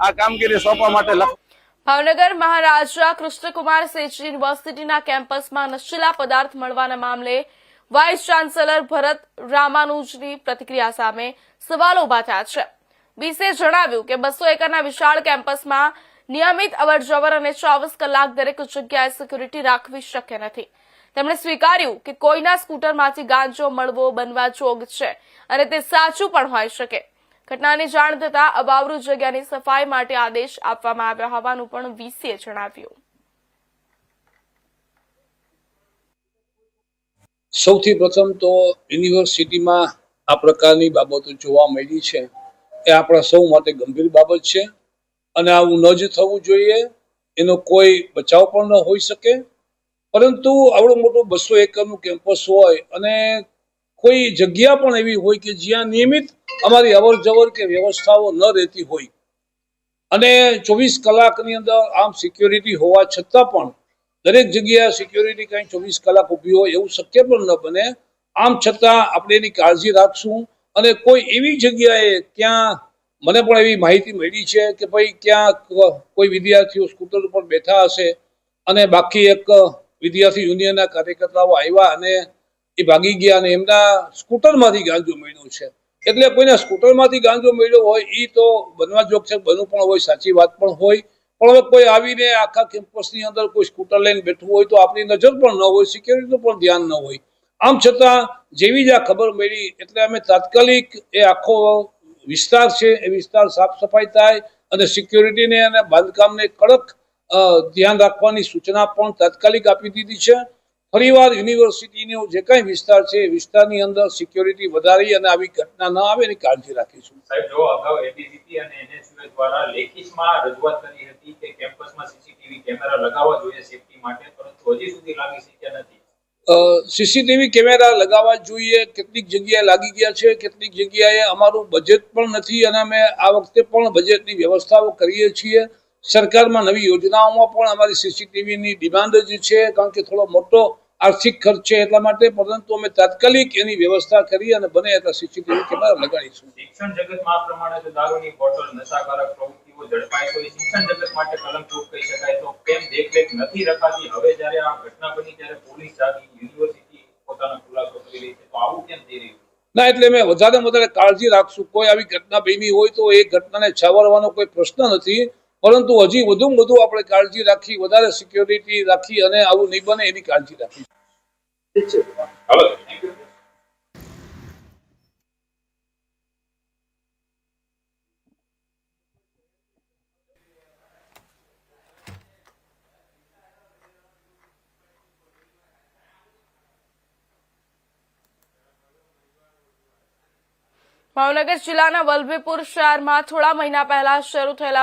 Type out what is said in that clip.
આ કામગીરી સોંપવા માટે ભાવનગર મહારાજા કૃષ્ણકુમાર સેઠ યુનિવર્સિટીના કેમ્પસમાં નશીલા પદાર્થ મળવાના મામલે વાઇસ ચાન્સેલર ભરત રામાનુજની પ્રતિક્રિયા સામે સવાલો ઊભા થયા છે. બીસે જણાવ્યું કે બસો એકરના વિશાળ કેમ્પસમાં નિયમિત અવરજવર અને ચોવીસ કલાક દરેક જગ્યાએ સિક્યુરિટી રાખવી શક્ય નથી. તેમણે સ્વીકાર્યું કે કોઈના સ્કૂટરમાંથી ગાંજો મળવો બનવા જોગ છે અને તે સાચું પણ હોઈ શકે. ઘટનાની જાણ થતાં અબાવરૂ જગ્યાની સફાઈ માટે આદેશ આપવામાં આવ્યો હોવાનું પણ વીસીએ જણાવ્યું. સૌથી પ્રથમ તો યુનિવર્સિટીમાં આ પ્રકારની બાબતો જોવા મળી છે એ આપણા સૌ માટે ગંભીર બાબત છે અને આવું ન જ થવું જોઈએ, એનો કોઈ બચાવ પણ ન હોઈ શકે. પરંતુ આવડો મોટો બસો એકરનું કેમ્પસ હોય અને કોઈ જગ્યા પણ એવી હોય કે જ્યાં નિયમિત અમારી અવર જવર કે વ્યવસ્થાઓ ન રહેતી હોય. અને ચોવીસ કલાકની અંદર આમ સિક્યોરિટી હોવા છતાં પણ દરેક જગ્યાએ સિક્યોરિટી કંઈ ચોવીસ કલાક ઊભી હોય એવું શક્ય પણ ન બને. આમ છતાં આપણે એની કાળજી રાખશું અને કોઈ એવી જગ્યાએ ક્યાં મને પણ એવી માહિતી મળી છે કે ભાઈ ક્યાં કોઈ વિદ્યાર્થીઓ સ્કૂટર ઉપર બેઠા હશે અને બાકી એક વિદ્યાર્થી યુનિયનના કાર્યકર્તાઓ આવ્યા અને એ ભાગી ગયા અને એમના સ્કૂટરમાંથી ગાંજો મળ્યો છે. એટલે કોઈને સ્કૂટરમાંથી ગાંજો મળ્યો હોય એ તો બનવા જોગ છે, બનવું પણ હોય, સાચી વાત પણ હોય. પણ હવે કોઈ આવીને આખા કેમ્પસની અંદર કોઈ સ્કૂટર લઈને બેઠું હોય તો આપણી નજર પણ ન હોય, સિક્યોરિટીનું પણ ધ્યાન ન હોય. આમ છતાં જેવી જ આ ખબર મળી, એટલે અમે તાત્કાલિક એ આખો વિસ્તાર છે, એ વિસ્તાર સાફ સફાઈ થાય અને સિક્યોરિટીને અને બાંધકામને કડક ધ્યાન રાખવાની સૂચના પણ તાત્કાલિક આપી દીધી છે. ફરીવાર યુનિવર્સિટીનો જે કાંઈ વિસ્તાર છે એ વિસ્તારની અંદર સિક્યોરિટી વધારી અને આવી ઘટના ન આવે એની કાળજી રાખીશું. સાહેબ જો અગાઉ એબીવીપી અને એનએસયુએ દ્વારા લેખિતમાં રજૂઆત કરી હતી કે કેમ્પસમાં સીસીટીવી કેમેરા લગાવવા જોઈએ સેફટી માટે પરંતુ હજી સુધી લાગી શક્યા નથી. સીસીટીવી કેમેરા લગાવવા જોઈએ કેટલીક જગ્યાએ લાગી ગયા છે કેટલીક જગ્યાએ અમારું બજેટ પણ નથી અને અમે આ વખતે પણ બજેટની વ્યવસ્થાઓ કરીએ છીએ. સરકારમાં નવી યોજનાઓમાં પણ અમારી સીસીટીવીની ડિમાન્ડ જ છે કારણ કે થોડો મોટો આર્થિક ખર્ચ છે એટલા માટે પરંતુ અમે તાત્કાલિક એની વ્યવસ્થા કરી અને બને એટલા સીસીટીવી કેમેરા લગાડીશું. શિક્ષણ જગતમાં પ્રમાણે જો દારૂની બોટલ નશાકારક પ્રવૃત્તિઓ ઝડપાય તો શિક્ષણ જગત માટે કલંકરૂપ કહી શકાય. તો કેમ દેખરેખ નથી રખાતી? હવે જ્યારે આ ઘટના બની ત્યારે પોલીસ જાગી યુનિવર્સિટી પોતાનો ખુલાસો કરી રહી છે. તો આવું કેમ થઈ રહ્યું? ના એટલે મેં વધારે વધારે કાળજી રાખશું. કોઈ આવી ઘટના બની હોય તો એ ઘટનાને છાવરવાનો કોઈ પ્રશ્ન નથી. પરંતુ હજી વધુ વધુ આપણે કાળજી રાખી વધારે સિક્યોરિટી રાખી અને આવું નહીં બને એની કાળજી રાખી. ભાવનગર જિલ્લાના વલભીપુર શહેરમાં થોડા મહિના પહેલા શરૂ થયેલા